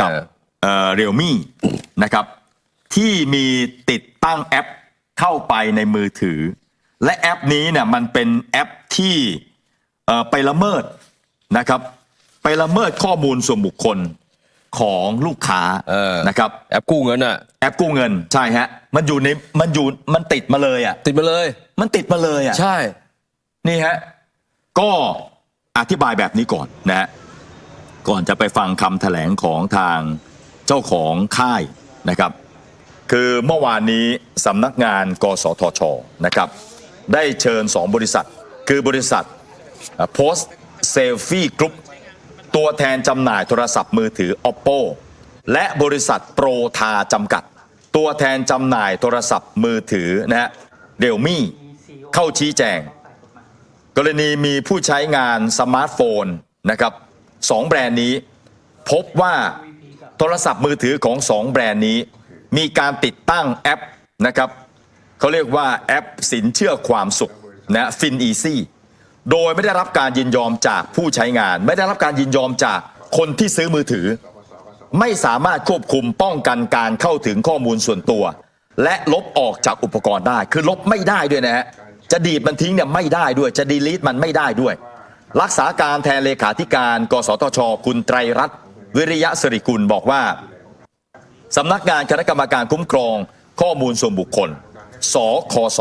กับเรียลมี่นะครับ ที่มีติดตั้งแอปเข้าไปในมือถือ และแอปนี้เนี่ยมันเป็นแอปที่เอ่อไปละเมิดนะครับ ไปละเมิดข้อมูลส่วนบุคคลของลูกค้าเออนะครับแอปกู้เงินอะแอปกู้เงินใช่ฮะมันอยู่ในมันอยู่มันติดมาเลยอะติดมาเลย มันติดมาเลยอะใช่ นี่ฮะก็อธิบายแบบนี้ก่อนนะฮะ ก่อนจะไปฟังคำแถลงของทางเจ้าของค่ายนะครับ คือเมื่อวานนี้สำนักงานกสทชนะครับ ได้เชิญ 2 บริษัท คือบริษัทโพสเซลฟี่กรุ๊ปตัวแทนจำหน่ายโทรศัพท์มือถือ oppo และบริษัทโปรทาจำกัด ตัวแทนจำหน่ายโทรศัพท์มือถือนะฮะเดลมี่เข้าชี้แจง กรณีมีผู้ใช้งานสมาร์ทโฟนนะครับ สองแบรนด์นี้ พบว่าโทรศัพท์มือถือของสองแบรนด์นี้ มีการติดตั้งแอปนะครับเขาเรียกว่าแอปสินเชื่อความสุขนะฟินอีซี่โดยไม่ได้รับการยินยอมจากผู้ใช้งาน ไม่ได้รับการยินยอมจากคนที่ซื้อมือถือ ไม่สามารถควบคุมป้องกันการเข้าถึงข้อมูลส่วนตัว และลบออกจากอุปกรณ์ได้ คือลบไม่ได้ด้วยนะฮะจะดีดมันทิ้งเนี่ยไม่ได้ด้วย จะดีลีทมันไม่ได้ด้วย รักษาการแทนเลขาธิการ กสทช คุณไตรรัตน์วิริยะสิริกุลบอกว่าสำนักงานคณะกรรมการคุ้มครอง ข้อมูลส่วนบุคคล สคส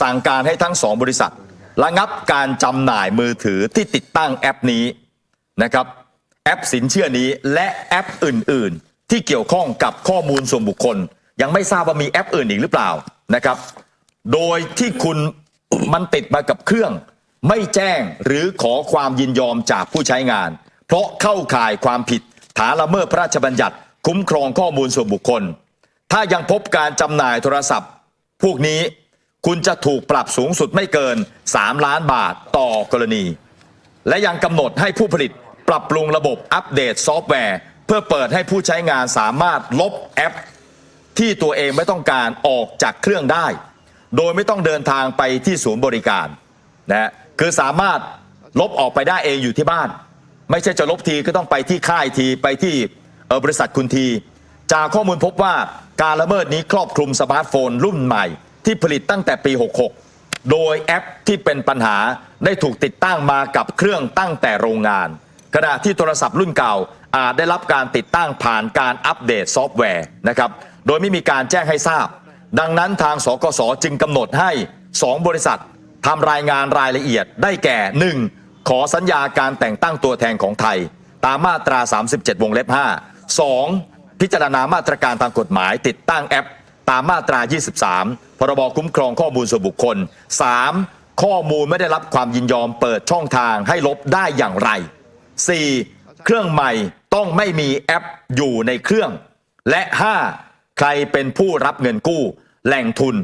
สั่งการให้ทั้งสองบริษัท ระงับการจำหน่ายมือถือที่ติดตั้งแอปนี้นะครับ แอปสินเชื่อนี้และแอปอื่น ๆ ที่เกี่ยวข้องกับข้อมูลส่วนบุคคล ยังไม่ทราบว่ามีแอปอื่นอีกหรือเปล่านะครับ โดยที่คุณมันติดมากับเครื่อง ไม่แจ้งหรือขอความยินยอมจากผู้ใช้งาน เพราะเข้าข่ายความผิด ฐานละเมิดพระราชบัญญัติ คุ้มครองข้อมูลส่วนบุคคล ถ้ายังพบการจำหน่ายโทรศัพท์ พวกนี้คุณจะถูกปรับสูงสุดไม่เกิน 3 ล้านบาทต่อกรณี และยังกำหนดให้ผู้ผลิตปรับปรุงระบบอัปเดตซอฟต์แวร์ เพื่อเปิดให้ผู้ใช้งานสามารถลบแอป ที่ตัวเองไม่ต้องการออกจากเครื่องได้ โดยไม่ต้องเดินทางไปที่ศูนย์บริการนะฮะ คือสามารถลบออกไปได้เองอยู่ที่บ้าน ไม่ใช่จะลบทีก็ต้องไปที่ค่ายทีไปที่บริษัทคุณที จากข้อมูลพบว่าการละเมิดนี้ครอบคลุมสมาร์ทโฟนรุ่นใหม่ ที่ผลิตตั้งแต่ปี 66 โดยแอปที่เป็นปัญหาได้ถูกติดตั้งมากับเครื่องตั้งแต่โรงงาน ขณะที่โทรศัพท์รุ่นเก่าอาจได้รับการติดตั้งผ่านการอัปเดตซอฟต์แวร์นะครับโดยไม่มีการแจ้งให้ทราบ ดังนั้นทางสกสจึงกำหนดให้ 2 บริษัท ทำรายงานรายละเอียดได้แก่ 1. ขอสัญญาการแต่งตั้งตัวแทนของไทย ตามมาตรา 37 วงเล็บ 5 2. พิจารณามาตรการทางกฎหมายติดตั้งแอป ตามมาตรา 23 พรบคุ้มครองข้อมูลส่วนบุคคล 3. ข้อมูลไม่ได้รับความยินยอมเปิดช่องทางให้ลบได้อย่างไร 4. เครื่องใหม่ต้องไม่มีแอปอยู่ในเครื่อง และ 5. ใครเป็นผู้รับเงินกู้ แหล่งทุน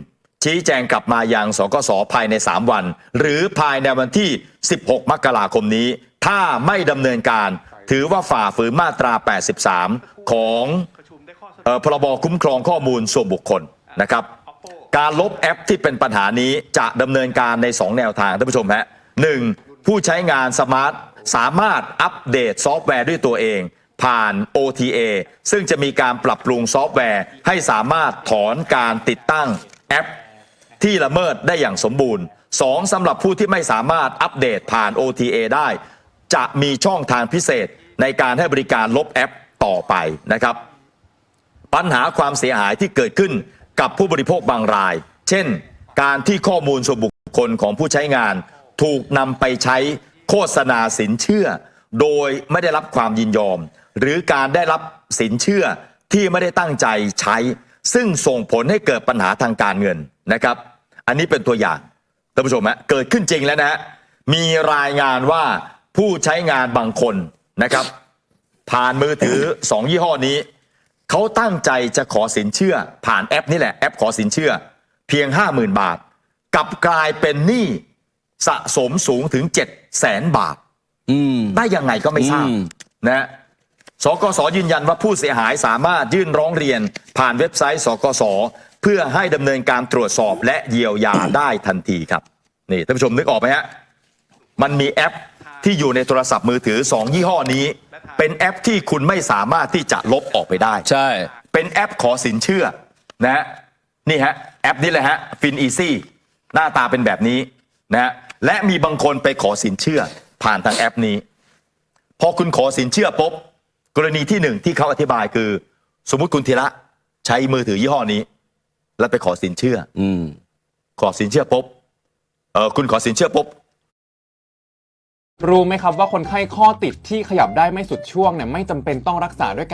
ชี้แจงกลับมายังสกสภายใน 3 วัน หรือภายในวันที่ 16 มกราคมนี้ ถ้าไม่ดำเนินการ ถือว่าฝ่าฝืนมาตรา 83 ของออพรบคุ้มครองข้อมูลส่วนบุคคลนะครับการลบแอปที่เป็นปัญหานี้จะดำเนินการใน 2 แนวทางท่านผู้ชมฮะหนึ่งผู้ใช้งานสมาร์ทสามารถอัปเดตซอฟต์แวร์ด้วยตัวเอง ผ่าน OTA ซึ่งจะมีการปรับปรุงซอฟต์แวร์ ให้สามารถถอนการติดตั้งแอป ที่ละเมิดได้อย่างสมบูรณ์ 2. สำหรับผู้ที่ไม่สามารถอัปเดตผ่าน OTA ได้ จะมีช่องทางพิเศษในการให้บริการลบแอปต่อไปนะครับ ปัญหาความเสียหายที่เกิดขึ้นกับผู้บริโภคบางราย เช่น การที่ข้อมูลส่วนบุคคลของผู้ใช้งาน ถูกนำไปใช้โฆษณาสินเชื่อ โดยไม่ได้รับความยินยอม หรือการได้รับสินเชื่อที่ไม่ได้ตั้งใจใช้ ซึ่งส่งผลให้เกิดปัญหาทางการเงินนะครับ อันนี้เป็นตัวอย่างท่านผู้ชมฮะเกิดขึ้นจริงแล้วนะฮะมีรายงานว่าผู้ใช้งานบางคนนะครับ ผ่านมือถือ2ยี่ห้อนี้เขาตั้งใจจะขอสินเชื่อ ผ่านแอปนี่แหละแอปขอสินเชื่อ เพียง 50,000 บาทกลับกลายเป็นหนี้สะสมสูงถึง 7 0 0แสนบาทอืมได้ยังไงก็ไม่ทราบอืมนะฮะสกสยืนยันว่าผู้เสียหายสามารถยื่นร้องเรียนผ่านเว็บไซต์สกส เพื่อให้ดำเนินการตรวจสอบและเยียวยาได้ทันทีครับนี่ท่านผู้ชมนึกออกไหมฮะมันมีแอปที่อยู่ในโทรศัพท์มือถือ 2 ยี่ห้อนี้ เป็นแอปที่คุณไม่สามารถที่จะลบออกไปได้ ใช่ เป็นแอปขอสินเชื่อนะฮะนี่ฮะแอปนี้เลยฮะฟินอีซี่หน้าตาเป็นแบบนี้นะฮะและมีบางคนไปขอสินเชื่อผ่านทางแอปนี้ พอคุณขอสินเชื่อปุ๊บกรณีที่หนึ่งที่เขาอธิบายคือ สมมุติคุณธีระใช้มือถือยี่ห้อนี้ แล้วไปขอสินเชื่อ อืม ขอสินเชื่อปุ๊บเออคุณขอสินเชื่อปุ๊บ รู้ไหมครับว่าคนไข้ข้อติดที่ขยับได้ไม่สุดช่วงเนี่ยไม่จำเป็นต้องรักษาด้วยการ